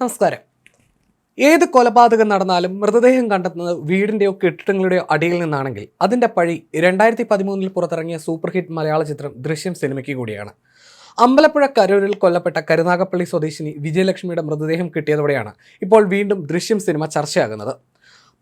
നമസ്കാരം. ഏത് കൊലപാതകം നടന്നാലും മൃതദേഹം കണ്ടെത്തുന്നത് വീടിന്റെയോ കെട്ടിടങ്ങളുടെയോ അടിയിൽ നിന്നാണെങ്കിൽ അതിന്റെ പഴി രണ്ടായിരത്തി പതിമൂന്നിൽ പുറത്തിറങ്ങിയ സൂപ്പർ ഹിറ്റ് മലയാള ചിത്രം ദൃശ്യം സിനിമയ്ക്ക് കൂടിയാണ്. അമ്പലപ്പുഴ കരൂരിൽ കൊല്ലപ്പെട്ട കരുനാഗപ്പള്ളി സ്വദേശിനി വിജയലക്ഷ്മിയുടെ മൃതദേഹം കിട്ടിയതോടെയാണ് ഇപ്പോൾ വീണ്ടും ദൃശ്യം സിനിമ ചർച്ചയാകുന്നത്.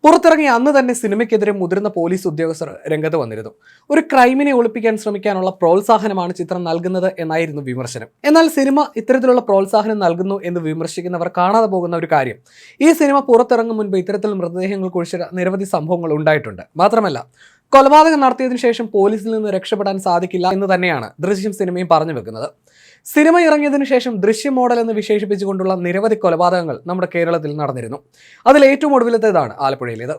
പുറത്തിറങ്ങിയ അന്ന് തന്നെ സിനിമയ്ക്കെതിരെ മുതിർന്ന പോലീസ് ഉദ്യോഗസ്ഥർ രംഗത്ത് വന്നിരുന്നു. ഒരു ക്രൈമിനെ ഒളിപ്പിക്കാൻ ശ്രമിക്കാനുള്ള പ്രോത്സാഹനമാണ് ചിത്രം നൽകുന്നത് എന്നായിരുന്നു വിമർശനം. എന്നാൽ സിനിമ ഇത്തരത്തിലുള്ള പ്രോത്സാഹനം നൽകുന്നു എന്ന് വിമർശിക്കുന്നവർ കാണാതെ പോകുന്ന ഒരു കാര്യം. ഈ സിനിമ പുറത്തിറങ്ങും മുൻപ് ഇത്തരത്തിൽ മൃതദേഹങ്ങൾ കുഴിച്ച നിരവധി സംഭവങ്ങൾ ഉണ്ടായിട്ടുണ്ട്. മാത്രമല്ല കൊലപാതകം നടത്തിയതിനു ശേഷം പോലീസിൽ നിന്ന് രക്ഷപ്പെടാൻ സാധിക്കില്ല എന്ന് തന്നെയാണ് ദൃശ്യം സിനിമയും പറഞ്ഞു വെക്കുന്നത്. സിനിമ ഇറങ്ങിയതിനു ശേഷം ദൃശ്യം മോഡൽ എന്ന് വിശേഷിപ്പിച്ചുകൊണ്ടുള്ള നിരവധി കൊലപാതകങ്ങൾ നമ്മുടെ കേരളത്തിൽ നടന്നിരുന്നു. അതിൽ ഏറ്റവും ഒടുവിലത്തേതാണ് ആലപ്പുഴയിലേത്.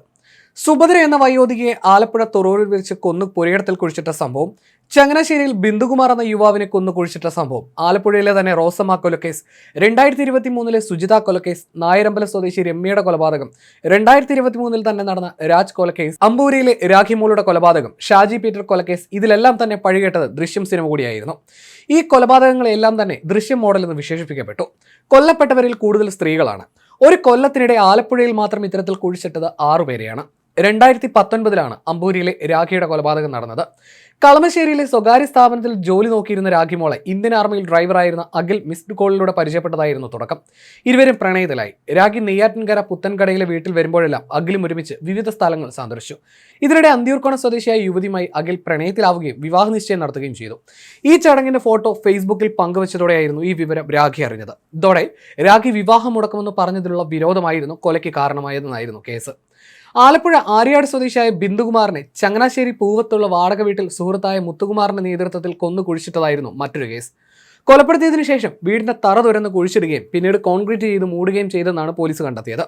സുഭദ്ര എന്ന വയോധികയെ ആലപ്പുഴ തൊറൂരിൽ വെച്ച് കൊന്നു പുരയിടത്തിൽ കുഴിച്ചിട്ട സംഭവം ചങ്ങനാശ്ശേരിയിൽ ബിന്ദുകുമാർ എന്ന യുവാവിനെ കൊന്നു കുഴിച്ചിട്ട സംഭവം ആലപ്പുഴയിലെ തന്നെ റോസമ്മ കൊലക്കേസ് രണ്ടായിരത്തി ഇരുപത്തി മൂന്നിലെ സുജിത കൊലക്കേസ് നായരമ്പല സ്വദേശി രമ്യയുടെ കൊലപാതകം രണ്ടായിരത്തി ഇരുപത്തി മൂന്നിൽ തന്നെ നടന്ന രാജ് കൊലക്കേസ് അമ്പൂരിയിലെ രാഖിമോളുടെ കൊലപാതകം ഷാജി പീറ്റർ കൊലക്കേസ് ഇതിലെല്ലാം തന്നെ പഴികേട്ടത് ദൃശ്യം സിനിമ കൂടിയായിരുന്നു. ഈ കൊലപാതകങ്ങളെല്ലാം തന്നെ ദൃശ്യം മോഡൽ എന്ന് വിശേഷിപ്പിക്കപ്പെട്ടു. കൊല്ലപ്പെട്ടവരിൽ കൂടുതൽ സ്ത്രീകളാണ്. ഒരു കൊല്ലത്തിനിടെ ആലപ്പുഴയിൽ മാത്രം ഇത്തരത്തിൽ കുഴിച്ചിട്ടത് ആറുപേരെയാണ് രണ്ടായിരത്തി പത്തൊൻപതിലാണ് അമ്പൂരിയിലെ രാഖിയുടെ കൊലപാതകം നടന്നത്. കളമശ്ശേരിയിലെ സ്വകാര്യ സ്ഥാപനത്തിൽ ജോലി നോക്കിയിരുന്ന രാഖിമോളെ ഇന്ത്യൻ ആർമിയിൽ ഡ്രൈവറായിരുന്ന അഖിൽ മിസ്ഡ് കോളിലൂടെ പരിചയപ്പെട്ടതായിരുന്നു തുടക്കം. ഇരുവരും പ്രണയത്തിലായി. രാഖി നെയ്യാറ്റിൻകര പുത്തൻകടയിലെ വീട്ടിൽ വരുമ്പോഴെല്ലാം അഖിലും ഒരുമിച്ച് വിവിധ സ്ഥലങ്ങൾ സന്ദർശിച്ചു. ഇതിനിടെ അന്തിയൂർക്കോണ സ്വദേശിയായ യുവതിയുമായി അഖിൽ പ്രണയത്തിലാവുകയും വിവാഹ നിശ്ചയം നടത്തുകയും ചെയ്തു. ഈ ചടങ്ങിന്റെ ഫോട്ടോ ഫേസ്ബുക്കിൽ പങ്കുവച്ചതോടെയായിരുന്നു ഈ വിവരം രാഖി അറിഞ്ഞത്. ഇതോടെ രാഖി വിവാഹം മുടക്കുമെന്ന് പറഞ്ഞതിലുള്ള വിരോധമായിരുന്നു കൊലയ്ക്ക് കാരണമായതെന്നായിരുന്നു കേസ്. ആലപ്പുഴ ആര്യാട് സ്വദേശിയായ ബിന്ദുകുമാറിനെ ചങ്ങനാശ്ശേരി പൂവത്തുള്ള വാടക വീട്ടിൽ സുഹൃത്തായ മുത്തുകുമാറിന്റെ നേതൃത്വത്തിൽ കൊന്നു കുഴിച്ചിട്ടതായിരുന്നു മറ്റൊരു കേസ്. കൊലപ്പെടുത്തിയതിനു ശേഷം വീടിന്റെ തറ തുരന്ന് കുഴിച്ചിടുകയും പിന്നീട് കോൺക്രീറ്റ് ചെയ്ത് മൂടുകയും ചെയ്തെന്നാണ് പോലീസ് കണ്ടെത്തിയത്.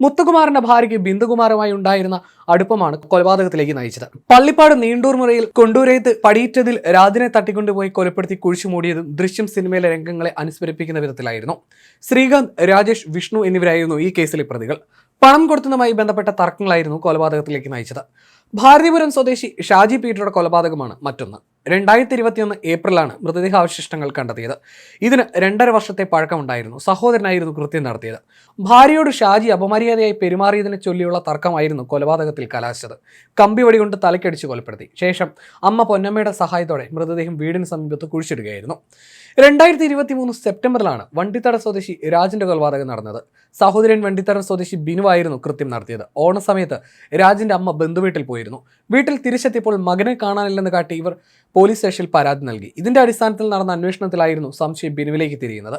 മുത്തുകുമാറിന്റെ ഭാര്യയ്ക്ക് ബിന്ദുകുമാറുമായി ഉണ്ടായിരുന്ന അടുപ്പമാണ് കൊലപാതകത്തിലേക്ക് നയിച്ചത്. പള്ളിപ്പാട് നീണ്ടൂർ മുറയിൽ കൊണ്ടൂരേത്ത് പടിയിറ്റതിൽ രാജിനെ തട്ടിക്കൊണ്ടുപോയി കൊലപ്പെടുത്തി കുഴിച്ചു മൂടിയതും ദൃശ്യം സിനിമയിലെ രംഗങ്ങളെ അനുസ്മരിപ്പിക്കുന്ന വിധത്തിലായിരുന്നു. ശ്രീകാന്ത് രാജേഷ് വിഷ്ണു എന്നിവരായിരുന്നു ഈ കേസിലെ പ്രതികൾ. പണം കൊടുത്തതുമായി ബന്ധപ്പെട്ട തർക്കങ്ങളായിരുന്നു കൊലപാതകത്തിലേക്ക് നയിച്ചത്. ഭാരതിപുരം സ്വദേശി ഷാജി പീറ്ററുടെ കൊലപാതകമാണ് മറ്റൊന്ന്. രണ്ടായിരത്തി ഇരുപത്തിയൊന്ന് ഏപ്രിലാണ് മൃതദേഹാവശിഷ്ടങ്ങൾ കണ്ടെത്തിയത്. ഇതിന് രണ്ടര വർഷത്തെ പഴക്കമുണ്ടായിരുന്നു. സഹോദരനായിരുന്നു കൃത്യം നടത്തിയത്. ഭാര്യയോട് ഷാജി അപമര്യാദയായി പെരുമാറിയതിനെ ചൊല്ലിയുള്ള തർക്കമായിരുന്നു കൊലപാതകത്തിൽ കലാശിച്ചത്. കമ്പിവടി കൊണ്ട് തലക്കടിച്ച് കൊലപ്പെടുത്തി. ശേഷം അമ്മ പൊന്നമ്മയുടെ സഹായത്തോടെ മൃതദേഹം വീടിന് സമീപത്ത് കുഴിച്ചിടുകയായിരുന്നു. രണ്ടായിരത്തി ഇരുപത്തി മൂന്ന് സെപ്റ്റംബറിലാണ് വണ്ടിത്തട സ്വദേശി രാജിന്റെ കൊലപാതകം നടന്നത്. സഹോദരൻ വണ്ടിത്തട സ്വദേശി ബിനുവായിരുന്നു കൃത്യം നടത്തിയത്. ഓണസമയത്ത് രാജിന്റെ അമ്മ ബന്ധുവീട്ടിൽ പോയിരുന്നു. വീട്ടിൽ തിരിച്ചെത്തിയപ്പോൾ മകനെ കാണാനില്ലെന്ന് കാട്ടി ഇവർ പോലീസ് സ്റ്റേഷനിൽ പരാതി നൽകി. ഇതിന്റെ അടിസ്ഥാനത്തിൽ നടന്ന അന്വേഷണത്തിലായിരുന്നു സംശയം ബിനുവിലേക്ക് തിരിയുന്നത്.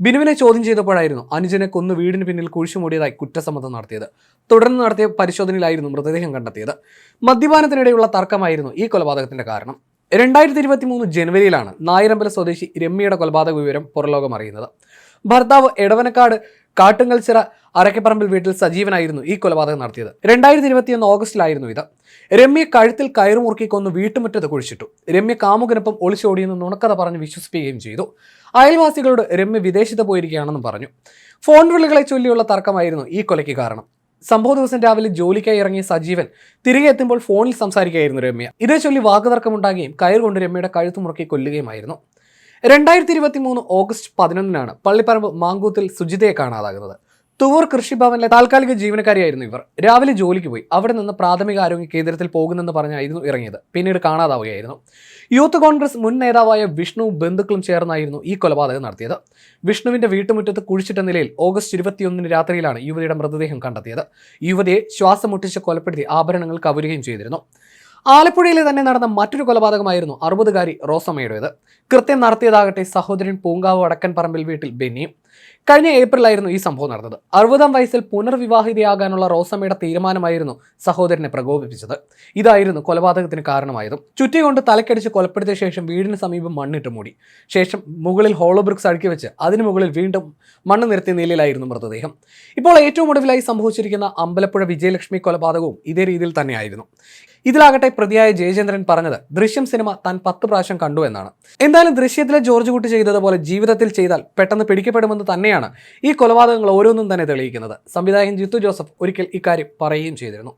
ബിനുവിനെ ചോദ്യം ചെയ്തപ്പോഴായിരുന്നു അനുജനെ കൊന്ന് വീടിന് പിന്നിൽ കുഴിച്ചു മൂടിയതായി കുറ്റസമ്മതം നടത്തിയത്. തുടർന്ന് നടത്തിയ പരിശോധനയിലായിരുന്നു മൃതദേഹം കണ്ടെത്തിയത്. മദ്യപാനത്തിനിടെയുള്ള തർക്കമായിരുന്നു ഈ കൊലപാതകത്തിന്റെ കാരണം. രണ്ടായിരത്തി ഇരുപത്തി മൂന്ന് ജനുവരിയിലാണ് നായരമ്പല സ്വദേശി രമ്യയുടെ കൊലപാതക വിവരം പുറലോകം അറിയുന്നത്. ഭർത്താവ് എടവനക്കാട് കാട്ടുങ്ങൽച്ചിറ അരക്കപ്പറമ്പിൽ വീട്ടിൽ സജീവനായിരുന്നു ഈ കൊലപാതകം നടത്തിയത്. രണ്ടായിരത്തി ഇരുപത്തിയൊന്ന് ഓഗസ്റ്റിലായിരുന്നു ഇത്. രമ്യ കഴുത്തിൽ കയറുമുറുക്കി കൊന്ന് വീട്ടുമുറ്റത്ത് കുഴിച്ചിട്ടു. രമ്യ കാമുകനൊപ്പം ഒളിച്ചോടിയെന്ന് നുണക്കഥ പറഞ്ഞ് വിശ്വസിപ്പിക്കുകയും ചെയ്തു. അയൽവാസികളോട് രമ്യ വിദേശത്ത് പോയിരിക്കുകയാണെന്നും പറഞ്ഞു. ഫോൺ വിളികളെ ചൊല്ലിയുള്ള തർക്കമായിരുന്നു ഈ കൊലയ്ക്ക് കാരണം. സംഭവ ദിവസം രാവിലെ ജോലിക്കായി ഇറങ്ങിയ സജീവൻ തിരികെ എത്തുമ്പോൾ ഫോണിൽ സംസാരിക്കുകയായിരുന്നു രമ്യ. ഇതേ ചൊല്ലി വാക്കുതർക്കമുണ്ടാകുകയും കയർ കൊണ്ട് രമ്യയുടെ കഴുത്ത് മുറുക്കി കൊല്ലുകയുമായിരുന്നു. രണ്ടായിരത്തി ഇരുപത്തി മൂന്ന് ഓഗസ്റ്റ് പതിനൊന്നിനാണ് പള്ളിപ്പറമ്പ് മാങ്കൂത്തിൽ സുജിതയെ കാണാതാകുന്നത്. തുവൂർ കൃഷിഭവനിലെ താൽക്കാലിക ജീവനക്കാരിയായിരുന്നു ഇവർ. രാവിലെ ജോലിക്ക് പോയി. അവിടെ നിന്ന് പ്രാഥമിക ആരോഗ്യ കേന്ദ്രത്തിൽ പോകുന്നെന്ന് പറഞ്ഞായിരുന്നു ഇറങ്ങിയത്. പിന്നീട് കാണാതാവുകയായിരുന്നു. യൂത്ത് കോൺഗ്രസ് മുൻ നേതാവായ വിഷ്ണു ബന്ധുക്കളും ചേർന്നായിരുന്നു ഈ കൊലപാതകം നടത്തിയത്. വിഷ്ണുവിന്റെ വീട്ടുമുറ്റത്ത് കുഴിച്ചിട്ട നിലയിൽ ഓഗസ്റ്റ് ഇരുപത്തിയൊന്നിന് രാത്രിയിലാണ് യുവതിയുടെ മൃതദേഹം കണ്ടെത്തിയത്. യുവതിയെ ശ്വാസം മുട്ടിച്ച് കൊലപ്പെടുത്തി ആഭരണങ്ങൾ കവരുകയും ചെയ്തിരുന്നു. ആലപ്പുഴയിലെ തന്നെ നടന്ന മറ്റൊരു കൊലപാതകമായിരുന്നു അറുപതുകാരി റോസമ്മയുടേത്. കൃത്യം നടത്തിയതാകട്ടെ സഹോദരൻ പൂങ്കാവ് വടക്കൻ പറമ്പിൽ വീട്ടിൽ ബെന്നിയും. കഴിഞ്ഞ ഏപ്രിലായിരുന്നു ഈ സംഭവം നടന്നത്. അറുപതാം വയസ്സിൽ പുനർവിവാഹിതയാകാനുള്ള റോസമ്മയുടെ തീരുമാനമായിരുന്നു സഹോദരനെ പ്രകോപിപ്പിച്ചത്. ഇതായിരുന്നു കൊലപാതകത്തിന് കാരണമായതും. ചുറ്റികൊണ്ട് തലക്കടിച്ച് കൊലപ്പെടുത്തിയ ശേഷം വീടിന് സമീപം മണ്ണിട്ട് മൂടി. ശേഷം മുകളിൽ ഹോളോ ബ്രിക്സ് അടുക്കി വെച്ച് അതിന് മുകളിൽ വീണ്ടും മണ്ണ് നിരത്തിയ നിലയിലായിരുന്നു മൃതദേഹം. ഇപ്പോൾ ഏറ്റവും ഒടുവിലായി സംഭവിച്ചിരിക്കുന്ന അമ്പലപ്പുഴ വിജയലക്ഷ്മി കൊലപാതകവും ഇതേ രീതിയിൽ തന്നെയായിരുന്നു. ഇതിലാകട്ടെ പ്രതിയായ ജയചന്ദ്രൻ പറഞ്ഞത് ദൃശ്യം സിനിമ താൻ പത്ത് പ്രാവശ്യം കണ്ടു എന്നാണ്. എന്തായാലും ദൃശ്യത്തിലെ ജോർജ് കുട്ടി ചെയ്തതുപോലെ ജീവിതത്തിൽ ചെയ്താൽ പെട്ടെന്ന് പിടിക്കപ്പെടുമെന്ന് തന്നെയാണ് ഈ കൊലപാതകങ്ങൾ ഓരോന്നും തന്നെ തെളിയിക്കുന്നത്. സംവിധായകൻ ജിത്തു ജോസഫ് ഒരിക്കൽ ഇക്കാര്യം പറയുകയും ചെയ്തിരുന്നു.